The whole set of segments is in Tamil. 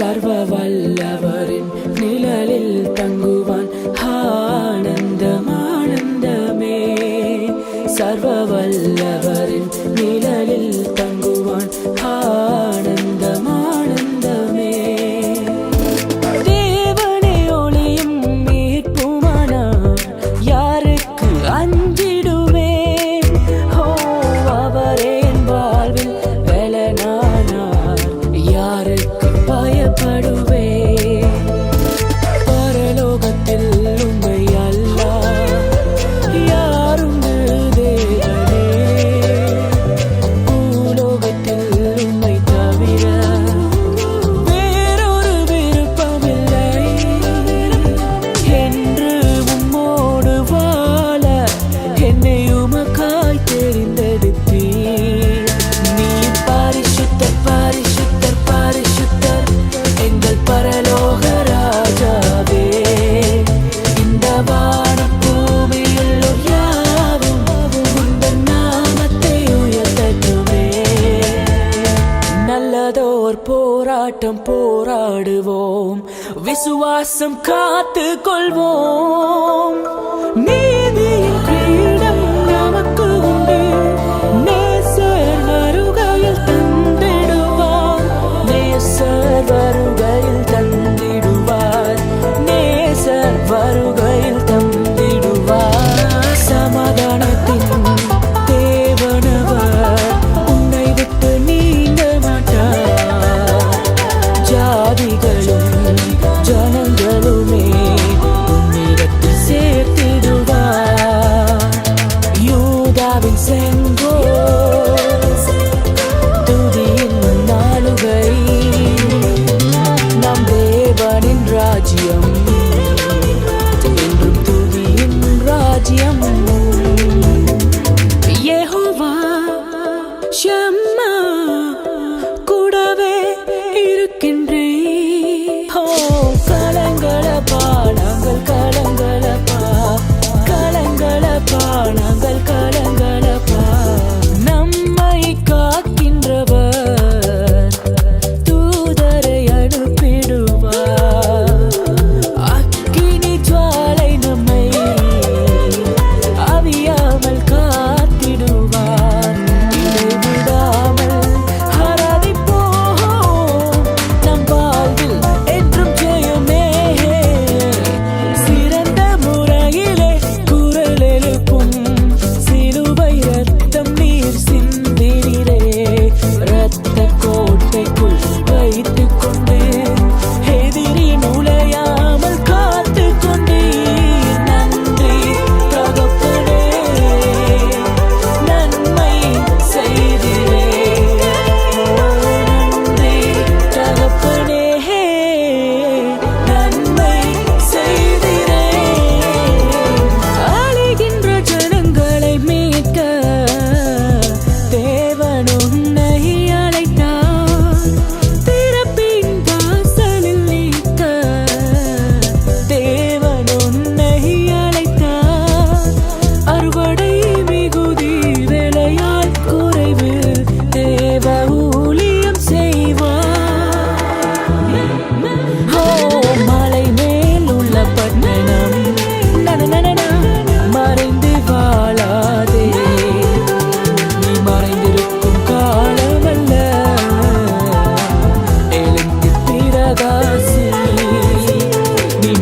சர்வ வல்லவரின் நிழலில் தங்க போராட்டம் போராடுவோம். விசுவாசம் காத்து கொள்வோம் நீதியின் கிரீடம் நமக்கு உண்டு. நேசர் வருகையில் தந்திடுவார். நேசர் வருகையில் தந்திடுவார். நேசர் வருகையில் Vincent Go.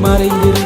மறைந்திரு